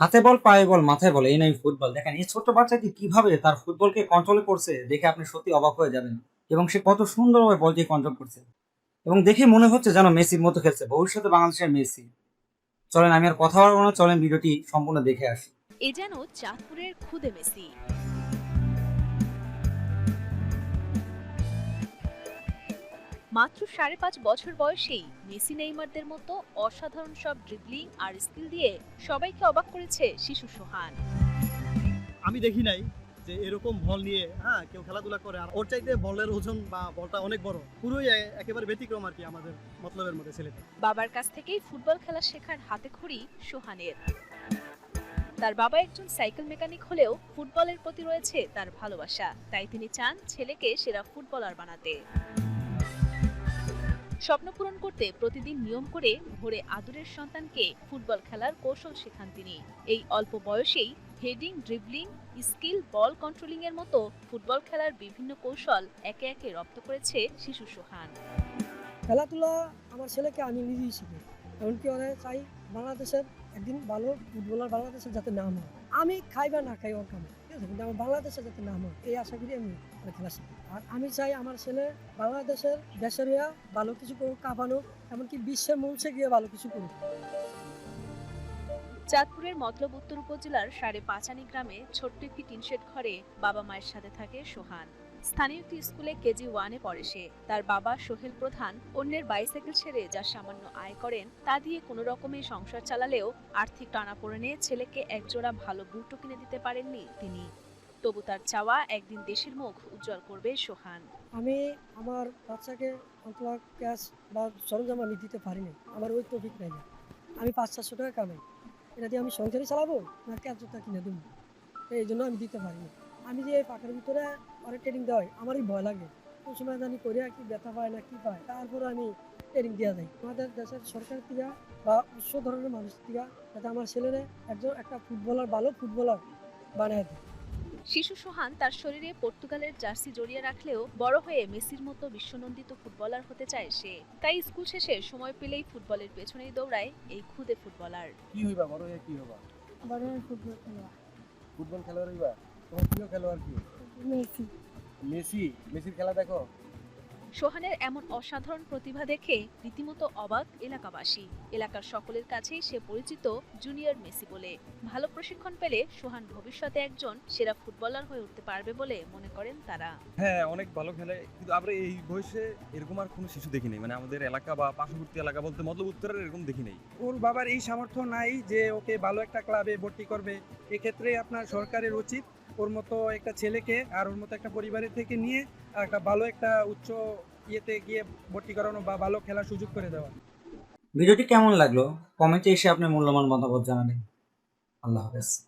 হাতে বল, পায়ে বল, মাথায় বল, এই নয় ফুটবল। দেখেন, এই ছোট্ট বাচ্চাটি কীভাবে তার ফুটবলকে কন্ট্রোল করছে দেখে আপনি সত্যি অবাক হয়ে যাবেন। এবং সে কত সুন্দরভাবে বলটি কন্ট্রোল করছে। এবং দেখে মনে হচ্ছে যেন মেসির মতো খেলছে। ভবিষ্যতে বাংলাদেশের মেসি। চলেন, আমি আর কথা বলব না। চলেন, ভিডিওটি সম্পূর্ণ দেখে আসি। এ যেন চাঁদপুরের খুদে মেসি। মাত্র সাড়ে পাঁচ বছর বয়সেই মেসি নেইমারদের মতো অসাধারণ সব ড্রিবলিং আর স্কিল দিয়ে সবাইকে অবাক করেছে শিশু সোহান। আমি দেখি নাই যে এরকম বল নিয়ে হ্যাঁ কেউ খেলাধুলা করে আর ওর চাইতে বলের ওজন বা বলটা অনেক বড়। পুরোই একেবারে ব্যতিক্রম আর কি আমাদের মতলবের মধ্যে ছেলেটা। বাবার কাছ থেকেই ফুটবল খেলা শেখার হাতে খড়ি সোহানের। তার বাবা একজন সাইকেল মেকানিক হলেও ফুটবলের প্রতি রয়েছে তার ভালোবাসা। তাই তিনি চান ছেলেকে সেরা ফুটবলার বানাতে। স্বপ্ন পূরণ করতে প্রতিদিন নিয়ম করে ভোরে আদুরের সন্তানকে ফুটবল খেলার কৌশল শেখান তিনি। এই অল্প বয়সেই heading dribbling skill ball controlling এর মতো ফুটবল খেলার বিভিন্ন কৌশল একে একে রপ্ত করেছে শিশু সোহান। খেলাধুলা আমার ছেলেকে আমি নিজেই শিখি এমনকি ওরা চাই বাংলাদেশের একদিন ভালো ফুটবলার বাংলাদেশের যাতে নাম হয়। আমি খাই বা না খাই ওর কামে ঠিক আছে? কিন্তু আমার বাংলাদেশের যাতে নাম হয়, এই আশা করি আমি খেলা শিখি আর আমি চাই আমার ছেলে বাংলাদেশের দেশের হইয়া ভালো কিছু করুক কাঁপানো এমনকি বিশ্বের মঞ্চে গিয়ে ভালো কিছু করুক। চাঁদপুরের মতলব উত্তর উপজেলার সাড়ে পাঁচানি গ্রামে ছোট্ট একটি টিনশেড ঘরে বাবা মায়ের সাথে থাকে সোহান। স্থানীয় একটি স্কুলে কেজি ওয়ানে পড়ে সে। তার বাবা সোহেল প্রধান অন্যের বাইসাইকেল ছেড়ে যা সামান্য আয় করেন, তা দিয়ে কোনো রকমে সংসার চালালেও আর্থিক টানাপোড়েনে ছেলেকে একজোড়া ভালো বুটও কিনে দিতে পারেননি তিনি। তবু তার চাওয়া একদিন দেশের মুখ উজ্জ্বল করবে সোহান। আমি আমার বাচ্চাকে অন্তত ক্যাশ বা সরঞ্জাম আমি দিতে পারিনি। আমার ওই টপিক নাই। আমি পাঁচ চারশো টাকা কামাই। এটা দিয়ে আমি সংসারই চালাবো না ক্যাশ জুতা কিনে দেবো? এই জন্য আমি দিতে পারিনি। আমি যে এই পাখার ভিতরে অনেক ট্রেনিং দেওয়া হয় আমারই ভয় লাগে। কোন সময় জানি করে কি ব্যথা পায় না কি পায় তারপরে আমি ট্রেনিং দেওয়া যাই। আমাদের দেশের সরকার থেকে বা উচ্চ ধরনের মানুষ থেকে যাতে আমার ছেলেরা একজন একটা ফুটবলার ভালো ফুটবলার বানিয়ে দেয়। শিশু সোহান তার শরীরে পর্তুগালের জার্সি জড়িয়ে রাখলেও বড় হয়ে মেসির মতো বিশ্বনন্দিত ফুটবলার হতে চায় সে। তাই স্কুল শেষে সময় পেলেই ফুটবলের পেছনেই দৌড়ায় এই খুদে ফুটবলার। কি হইবা বড় হয়ে কি হবা বড় ফুটবল খেলা। ফুটবল খেলোয়াড় হইবা তোমার প্রিয় খেলোয়াড় কি? মেসি। মেসি? মেসির খেলা দেখো। সোহানের এমন অসাধারণ প্রতিভা দেখে রীতিমতো অবাক এলাকাবাসী। এলাকার সকলের কাছেই সে পরিচিত জুনিয়র মেসি বলে। ভালো প্রশিক্ষণ পেলে সোহান ভবিষ্যতে একজন সেরা ফুটবলার হয়ে উঠতে পারবে বলে মনে করেন তারা। হ্যাঁ অনেক ভালো খেলে। কিন্তু আমরা এই বয়সে এরকম আর কোনো শিশু দেখি নাই মানে আমাদের এলাকা বা পার্শ্ববর্তী এলাকা বলতে মতলব উত্তরের এরকম দেখি নাই ওর বাবার এই সামর্থ্য নাই যে ওকে ভালো একটা ক্লাবে ভর্তি করবে। এক্ষেত্রে আপনার সরকারের উচিত ওর মতো একটা ছেলেকে আর ওর মতো একটা পরিবারের থেকে নিয়ে একটা ভালো একটা উচ্চ ইয়েতে গিয়ে ভর্তি করানো বা ভালো খেলার সুযোগ করে দেওয়া। ভিডিওটি কেমন লাগল? কমেন্টে এসে আপনি মূল্যবান মতামত জানাবেন। আল্লাহ হাফেজ।